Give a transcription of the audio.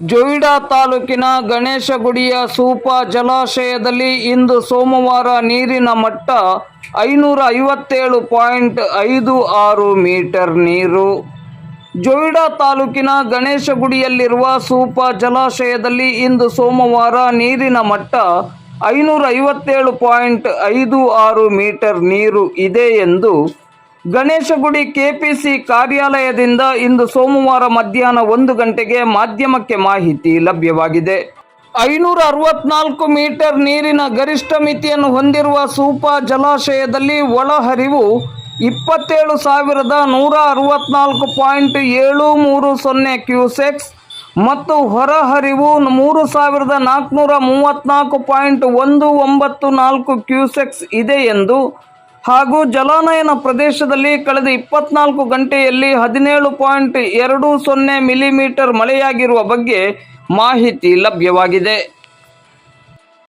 ಜೊಯ್ಡಾ ತಾಲೂಕಿನ ಗಣೇಶಗುಡಿಯ ಸೂಪ ಜಲಾಶಯದಲ್ಲಿ ಇಂದು ಸೋಮವಾರ ನೀರಿನ ಮಟ್ಟ ಐನೂರ ಐವತ್ತೇಳು ಪಾಯಿಂಟ್ ಐದು ಆರು ಮೀಟರ್ ನೀರು. ಜೊಯ್ಡಾ ತಾಲೂಕಿನ ಗಣೇಶಗುಡಿಯಲ್ಲಿರುವ ಸೂಪ ಜಲಾಶಯದಲ್ಲಿ ಇಂದು ಸೋಮವಾರ ನೀರಿನ ಮಟ್ಟ ಐನೂರ ಐವತ್ತೇಳು ಪಾಯಿಂಟ್ ಐದು ಆರು ಮೀಟರ್ ನೀರು ಇದೆ ಎಂದು ಗಣೇಶಗುಡಿ ಕೆಪಿಸಿ ಕಾರ್ಯಾಲಯದಿಂದ ಇಂದು ಸೋಮವಾರ ಮಧ್ಯಾಹ್ನ ಒಂದು ಗಂಟೆಗೆ ಮಾಧ್ಯಮಕ್ಕೆ ಮಾಹಿತಿ ಲಭ್ಯವಾಗಿದೆ. ಐನೂರ ಅರವತ್ನಾಲ್ಕು ಮೀಟರ್ ನೀರಿನ ಗರಿಷ್ಠ ಮಿತಿಯನ್ನು ಹೊಂದಿರುವ ಸೂಪಾ ಜಲಾಶಯದಲ್ಲಿ ಒಳಹರಿವು ಇಪ್ಪತ್ತೇಳು ಸಾವಿರದ ನೂರ ಅರವತ್ನಾಲ್ಕು ಪಾಯಿಂಟ್ ಏಳು ಮೂರು ಸೊನ್ನೆ ಕ್ಯೂಸೆಕ್ಸ್ ಮತ್ತು ಹೊರಹರಿವು ಮೂರು ಸಾವಿರದ ನಾಲ್ಕುನೂರ ಮೂವತ್ತ್ನಾಲ್ಕು ಪಾಯಿಂಟ್ ಒಂದು ಒಂಬತ್ತು ನಾಲ್ಕು ಕ್ಯೂಸೆಕ್ಸ್ ಇದೆ ಎಂದು ಹಾಗೂ ಜಲಾನಯನ ಪ್ರದೇಶದಲ್ಲಿ ಕಳೆದ ಇಪ್ಪತ್ನಾಲ್ಕು ಗಂಟೆಯಲ್ಲಿ ಹದಿನೇಳು ಪಾಯಿಂಟ್ ಎರಡು ಸೊನ್ನೆ ಮಿಲಿಮೀಟರ್ ಮಳೆಯಾಗಿರುವ ಬಗ್ಗೆ ಮಾಹಿತಿ ಲಭ್ಯವಾಗಿದೆ.